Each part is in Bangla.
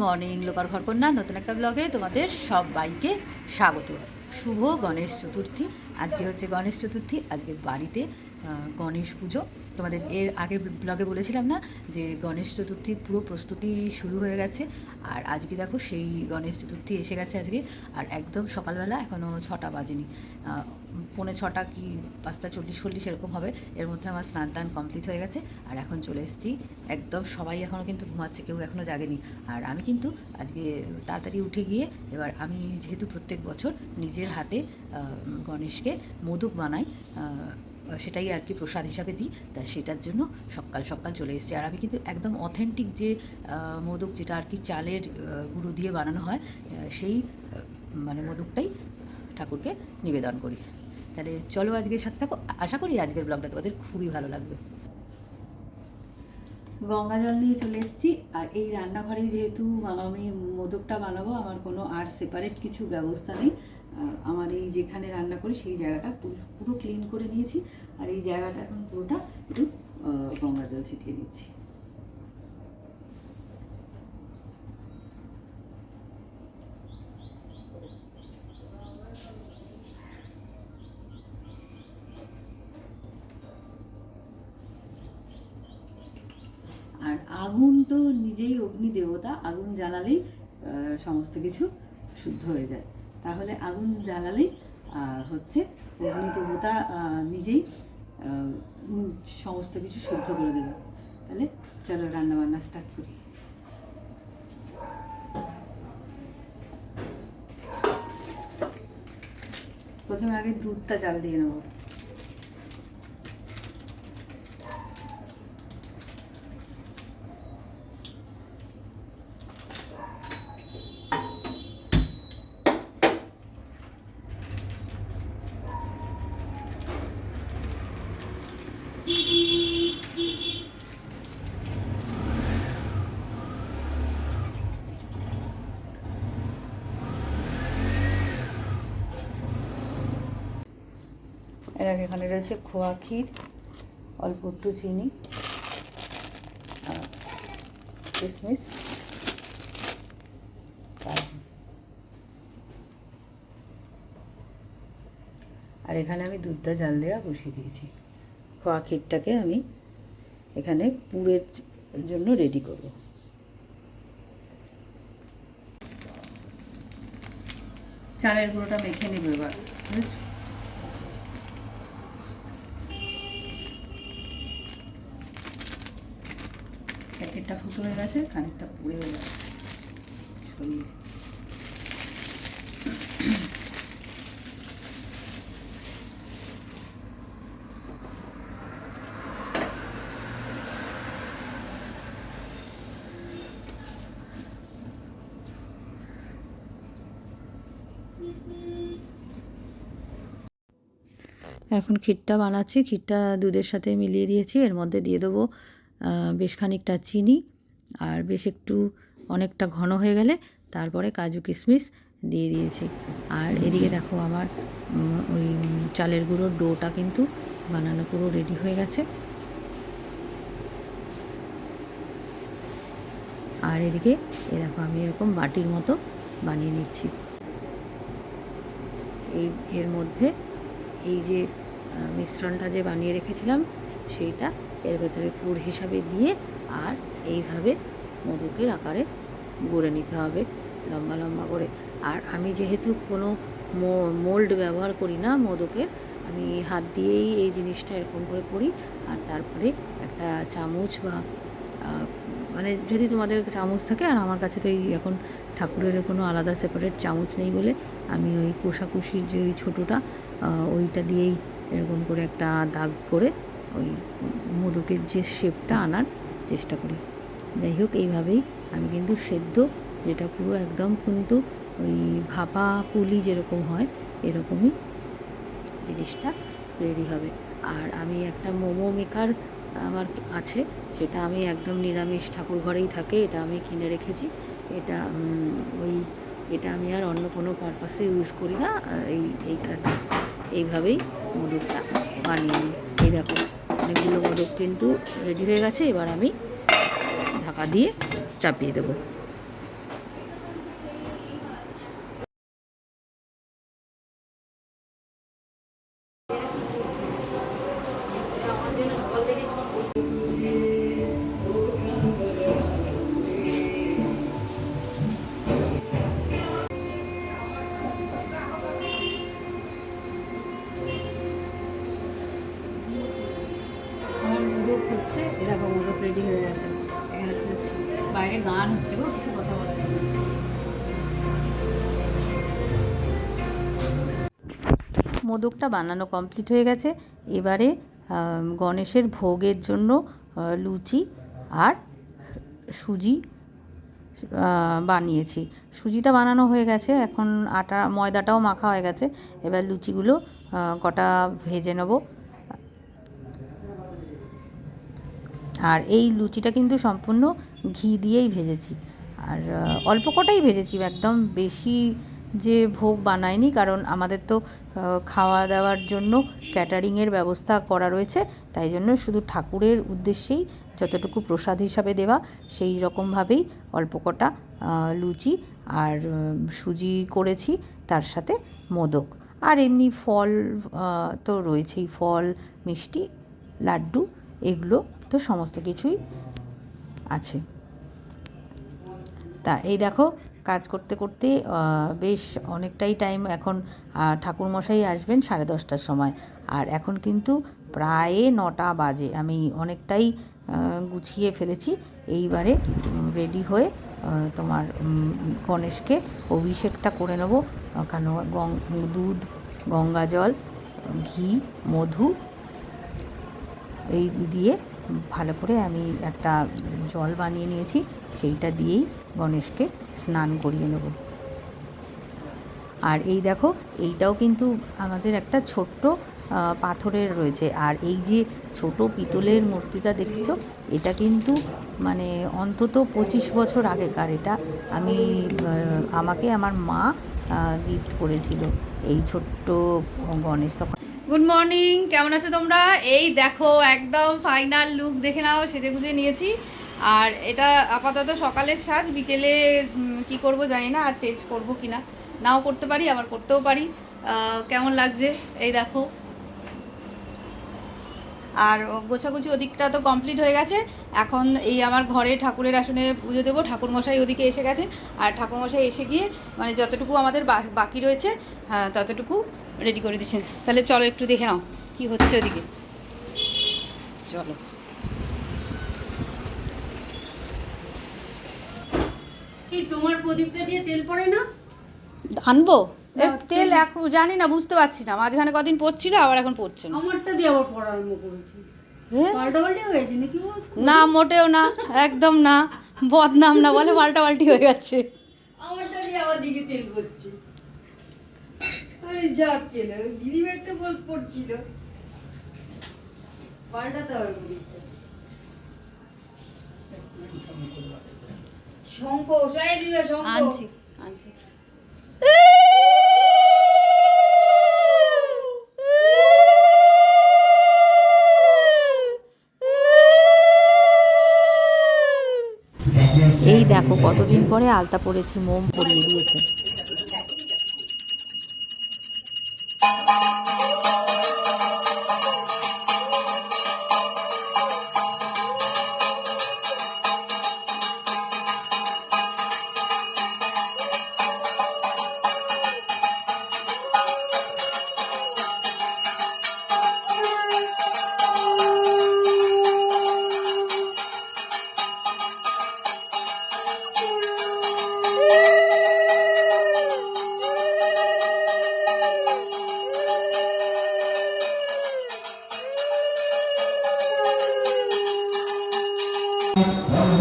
মর্নিং লোকার ঘরকন্যা নতুন একটা ব্লগে তোমাদের সবাইকে স্বাগত। শুভ গণেশ চতুর্থী। আজকে হচ্ছে গণেশ চতুর্থী, আজকে বাড়িতে গণেশ পুজো। তোমাদের এর আগের ব্লগে বলেছিলাম না যে গণেশ চতুর্থীর পুরো প্রস্তুতি শুরু হয়ে গেছে। আর আজকে দেখো সেই গণেশ চতুর্থী এসে গেছে আজকে। আর একদম সকালবেলা এখনও ছটা বাজেনি। পৌনে ছটা কি পাঁচটা চল্লিশ ফল্লিশ এরকম হবে। এর মধ্যে আমার স্নান টান কমপ্লিট হয়ে গেছে। আর এখন চলে এসেছি। একদম সবাই এখনও কিন্তু ঘুমাচ্ছে, কেউ এখনও জাগেনি। আর আমি কিন্তু আজকে তাড়াতাড়ি উঠে গিয়ে এবার আমি যেহেতু প্রত্যেক বছর নিজের হাতে গণেশকে মোদক বানাই সেটাই আর কি প্রসাদ হিসাবে দিই। তা সেটার জন্য সকাল সকাল চলে এসেছি। আর আমি কিন্তু একদম অথেন্টিক যে মোদক যেটা আর কি চালের গুঁড়ো দিয়ে বানানো হয় সেই মানে মোদকটাই ঠাকুরকে নিবেদন করি। তাহলে চলো আজকের সাথে থাকো। আশা করি আজকের ব্লগটা তোমাদের খুবই ভালো লাগবে। গঙ্গা জল নিয়ে চলে এসেছি। আর এই রান্নাঘরে যেহেতু আমি মোদকটা বানাবো, আমার কোনো আর সেপারেট কিছু ব্যবস্থা নেই। আমার এই যেখানে রান্না করি সেই জায়গাটা পুরো- ক্লিন করে নিয়েছি। আর এই জায়গাটা এখন পুরোটা একটু গঙ্গা জল ছিটিয়ে দিচ্ছি আর আগুন তো নিজেই অগ্নি দেবতা আগুন জ্বালালেই সমস্ত কিছু শুদ্ধ হয়ে যায়। তাহলে আগুন জ্বালালেই হচ্ছে অগ্নি দেবতা নিজেই সমস্ত কিছু শুদ্ধ করে দেবে। তাহলে চলো রান্নাবান্না স্টার্ট করি। প্রথমে আগে দুধটা জাল দিয়ে নেব। এর এখানে রয়েছে খোয়া ক্ষীর, অল্প একটু চিনি কিশমিশ। আর এখানে আমি দুধটা জাল দেওয়া বসিয়ে দিয়েছি। খোয়া ক্ষীরটাকে আমি এখানে পুরের জন্য রেডি করব। চালের গুঁড়োটা মেখে নেব এবার। প্যাকেটটা ফুটো হয়ে গেছে, খানিকটা পুড়েও গেছে। ছড়িয়ে এখন ক্ষীরটা বানাচ্ছি, ক্ষীরটা দুধের সাথে মিলিয়ে দিয়েছি, এর মধ্যে দিয়ে দেবো বেশ খানিকটা চিনি আর বেশ একটু অনেকটা ঘন হয়ে গেলে তারপরে কাজু কিশমিশ দিয়ে দিয়েছি। আর এদিকে দেখো আমার ওই চালের গুঁড়োর ডোটা কিন্তু বানানো পুরো রেডি হয়ে গেছে। আর এদিকে এ দেখো আমি এরকম বাটির মতো বানিয়ে নিচ্ছি। এই, এর মধ্যে এই যে মিশ্রণটা যে বানিয়ে রেখেছিলাম, সেইটা এর ভেতরে পুর হিসাবে দিয়ে আর এইভাবে মধুকের আকারে গড়ে নিতে হবে, লম্বা লম্বা করে। আর আমি যেহেতু কোনো মোল্ড ব্যবহার করি না মোদকের আমি হাত দিয়েই এই জিনিসটা এরকম করে করি। আর তারপরে একটা চামচ বা মানে যদি তোমাদের চামচ থাকে, আর আমার কাছে তো এই এখন ঠাকুরের কোনো আলাদা সেপারেট চামচ নেই বলে, আমি ওই কোষাকুষির যে ওই ছোটোটা ওইটা দিয়েই এরকম করে একটা দাগ করে ওই মোদকের যে শেপটা আনার চেষ্টা করি। যাই হোক, এইভাবেই আমি কিন্তু সেদ্ধ, যেটা পুরো একদম কিন্তু ওই ভাপা পুলি যেরকম হয়, এরকমই জিনিসটা তৈরি হবে। আর আমি একটা মোমো মেকার আমার আছে, সেটা আমি একদম নিরামিষ ঠাকুর ঘরেই থাকে, এটা আমি কিনে রেখেছি। এটা ওই, এটা আমি আর অন্য কোনো পারপাসে ইউজ করি না, এই এই কারণে এইভাবেই মোদকটা বানিয়ে নিই। এই দেখো। অনেকগুলো মোদক কিন্তু রেডি হয়ে গেছে। এবার আমি ঢাকা দিয়ে চাপিয়ে দেবো। দেখো রেডি হয়ে গেছে। এখানে বাইরে গান হচ্ছে গো, কিছু কথা বলে মোদকটা বানানো কমপ্লিট হয়ে গেছে। এবারে গণেশের ভোগের জন্য লুচি আর সুজি বানিয়েছি। সুজিটা বানানো হয়ে গেছে। এখন আটা, ময়দাটাও মাখা হয়ে গেছে। এবার লুচিগুলো কটা ভেজে নেব। আর এই লুচিটা কিন্তু সম্পূর্ণ ঘি দিয়েই ভেজেছি। আর অল্প কটাই ভেজেছি, একদম বেশি যে ভোগ বানায়নি কারণ আমাদের তো খাওয়া দাওয়ার জন্য ক্যাটারিংয়ের ব্যবস্থা করা রয়েছে, তাই জন্য শুধু ঠাকুরের উদ্দেশ্যেই যতটুকু প্রসাদ হিসাবে দেওয়া, সেই রকমভাবেই অল্প কটা লুচি আর সুজি করেছি, তার সাথে মোদক। আর এমনি ফল তো রয়েছেই, ফল, মিষ্টি, লাড্ডু, এগুলো তো সমস্ত কিছুই আছে। তা এই দেখো, কাজ করতে করতে বেশ অনেকটাই টাইম এখন ঠাকুরমশাই আসবেন সাড়ে দশটার সময়। আর এখন কিন্তু প্রায় নটা বাজে, আমি অনেকটাই গুছিয়ে ফেলেছি। এইবারে রেডি হয়ে তোমার গণেশকে অভিষেকটা করে নেব। গং, দুধ, গঙ্গা জল, ঘি, মধু, এই দিয়ে ভালো করে আমি একটা জল বানিয়ে নিয়েছি, সেইটা দিয়েই গণেশকে স্নান করিয়ে নেব। আর এই দেখো, এইটাও কিন্তু আমাদের একটা ছোট্ট পাথরের রয়েছে। আর এই যে ছোট পিতলের মূর্তিটা দেখছ, এটা কিন্তু মানে অন্তত পঁচিশ বছর আগেকার। এটা আমি আমাকে আমার মা গিফট করেছিল। এই ছোট্ট গণেশ তখন গুড মর্নিং কেমন আছো তোমরা? এই দেখো, একদম ফাইনাল লুক দেখে নাও সেজে গুজে নিয়েছি। আর এটা আপাতত সকালের সাজ, বিকেলে কি করব জানি না, আর চেঞ্জ করব কি না নাও করতে পারি, আবার করতেও পারি। কেমন লাগছে? এই দেখো। আর গোছাগুছি ওদিকটা তো কমপ্লিট হয়ে গেছে। এখন এই আমার ঘরে ঠাকুরের আসনে পুজো দেবো। ঠাকুরমশাই ওদিকে এসে গেছে। আর ঠাকুরমশাই এসে গিয়ে মানে যতটুকু আমাদের বাকি রয়েছে হ্যাঁ, ততটুকু রেডি করে দিচ্ছেন। তাহলে চলো একটু দেখে নাও কি হচ্ছে ওদিকে। চলো। এই তোমার প্রদীপটা দিয়ে তেল পড়ে না? আনব? এর তেল এখন জানি না বুঝতে পারছি না। মাঝখানে কদিন পড়ছিল আবার এখন পড়ছে না। আমারটা দিয়ে আবার পড়া আরম্ভ করেছি। না মোটেও না একদম না। বদনাম না বলে পাল্টা পাল্টি হয়ে যাচ্ছে আমারটা দিয়ে আবার দিকে তেল পড়ছে আরে যা দিদি একটা বল পড়ছিল। পাল্টাতে হবে শঙ্খ দিবে শঙ্খ আনছি আনছি। দেখো কতদিন পরে আলতা পরেছি মোম পরিয়ে দিয়েছে।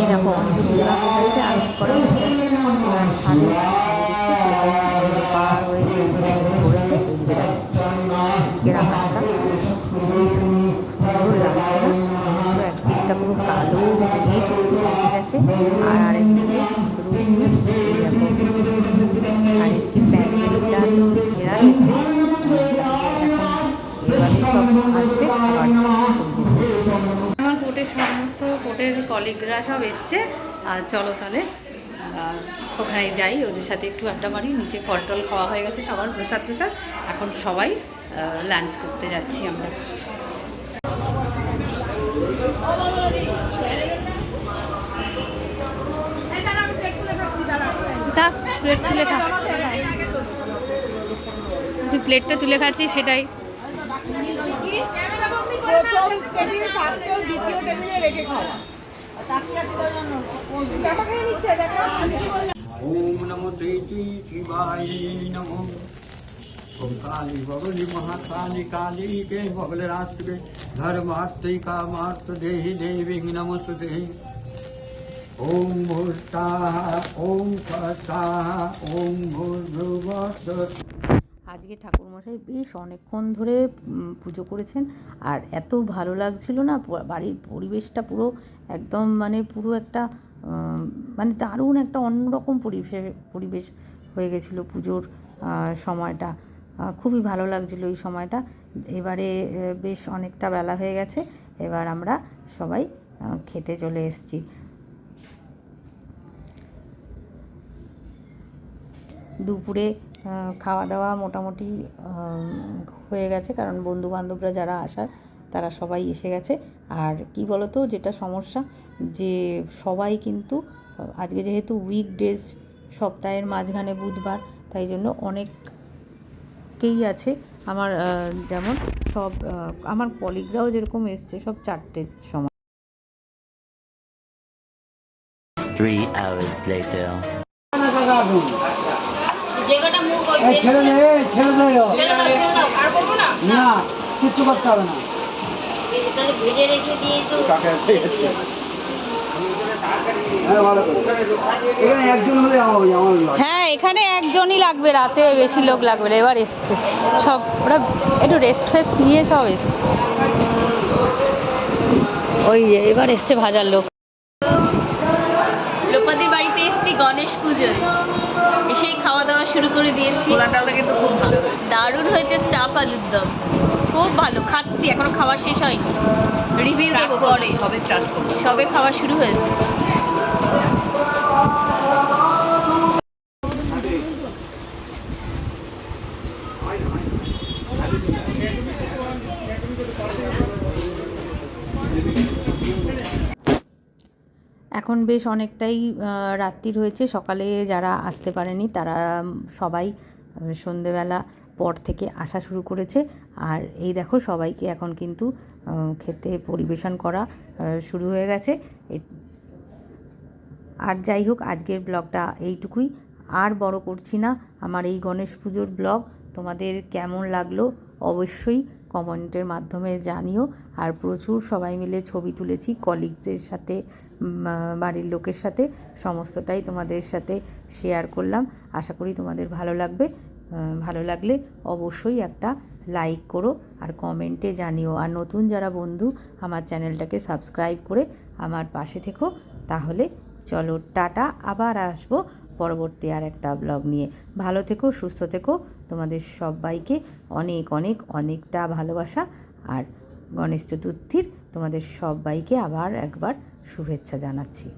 এই দেখো অঞ্জলি হয়ে গেছে আরতি হয়ে গেছে। এবার ছাদে ছাদে দেখছি কীরকম হয়ে পড়েছে এইদিকে দেখো, এদিকের আকাশটা সুন্দর লাগছে পুরো একদিকটা পুরো কালো মেঘ লেগে গেছে, আর আরেকদিকে রোদ্দুর এই দেখো আর এদিকে প্যান্ডেলটা তো ঘেরা রয়েছে। এভাবে আসবে খাবার পরিবেশন আমার কোর্টের সমস্ত, কোর্টের কলিগরা সব এসছে। আর চলো তাহলে ওখানে যাই। ওদের সাথে একটু আড্ডা মারি। নিচে ফল টল খাওয়া হয়ে গেছে, সবার প্রসাদ প্রসাদ এখন সবাই লাঞ্চ করতে যাচ্ছি আমরা। প্লেট তুলে খা। প্লেটটা তুলে খাচ্ছিস সেটাই। প্রথম টেবিল থাকতেও দ্বিতীয় টেবিলে রেখে খাওয়া ओम नमो देवी शिवाय नमो ओम काली बगली महाकाली काली के बगल राष्ट्र के धर्मार्थ का मार्थ देहि देवी नमस्ते ओम भूताः ओम फताः ओम भूर्भुवः আজকে ঠাকুরমশাই বেশ অনেকক্ষণ ধরে পুজো করেছেন। আর এত ভালো লাগছিল না বাড়ির পরিবেশটা পুরো একদম মানে পুরো একটা মানে দারুণ একটা অন্যরকম পরিবেশে, পরিবেশ হয়ে গেছিল পুজোর সময়টা। খুবই ভালো লাগছিল এই সময়টা। এবারে বেশ অনেকটা বেলা হয়ে গেছে, এবার আমরা সবাই খেতে চলে এসেছি। দুপুরে খাওয়া দাওয়া মোটামুটি হয়ে গেছে। কারণ বন্ধু বান্ধবরা যারা আসার, তারা সবাই এসে গেছে। আর কি বলতো, যেটা সমস্যা যে সবাই কিন্তু, আজকে যেহেতু উইকডেজ সপ্তাহের মাঝখানে বুধবার, তাই জন্য অনেককেই আছে। আমার যেমন সব আমার কলিগরাও যেরকম এসছে, সব চারটের সময়। Three hours later. ছেড়ে দে ছেড়ে দে। না? কিচ্ছু করতে হবে না। হ্যাঁ, এখানে। হ্যাঁ এখানে একজনই লাগবে রাতে বেশি লোক লাগবে না এবার এসছে। সব ওরা একটু রেস্ট ফেস্ট নিয়ে সব এসছে। ওই যে এবার এসছে ভাজার লোক। লোপাদের বাড়িতে এসেছি গণেশ পুজোয়। এসেই খাওয়া দাওয়া শুরু করে দিয়েছি। কিন্তু খুব ভালো দারুণ হয়েছে স্টাফ আলুর দম। খুব ভালো খাচ্ছি এখনও খাওয়া শেষ হয়নি। রিভিউ দেবো পরে। সবে স্টার্ট সবে খাওয়া শুরু হয়েছে। এখন বেশ অনেকটাই রাত্রির হয়েছে। সকালে যারা আসতে পারেনি, তারা সবাই সন্ধেবেলা পর থেকে আসা শুরু করেছে। আর এই দেখো, সবাইকে এখন কিন্তু খেতে পরিবেশন করা শুরু হয়ে গেছে। আর যাই হোক, আজকের ব্লগটা এইটুকুই। আর বড় করছি না, আমার এই গণেশ পুজোর ব্লগ। তোমাদের কেমন লাগল? অবশ্যই কমেন্টের মাধ্যমে জানিও। আর প্রচুর সবাই মিলে ছবি তুলেছি কলিগদের সাথে বাড়ির লোকের সাথে। সমস্তটাই তোমাদের সাথে শেয়ার করলাম। আশা করি তোমাদের ভালো লাগবে। ভালো লাগলে অবশ্যই একটা লাইক করো আর কমেন্টে জানিও। আর নতুন যারা বন্ধু, আমার চ্যানেলটাকে সাবস্ক্রাইব করে আমার পাশে থেকো। তাহলে চলো টাটা, আবার আসব পরবর্তী আর একটা ব্লগ নিয়ে। ভালো থেকো, সুস্থ থেকো। তোমাদের সবাইকে অনেক অনেক, অনেকটা ভালোবাসা আর গণেশ চতুর্থীর তোমাদের সবাইকে আবার একবার শুভেচ্ছা জানাচ্ছি।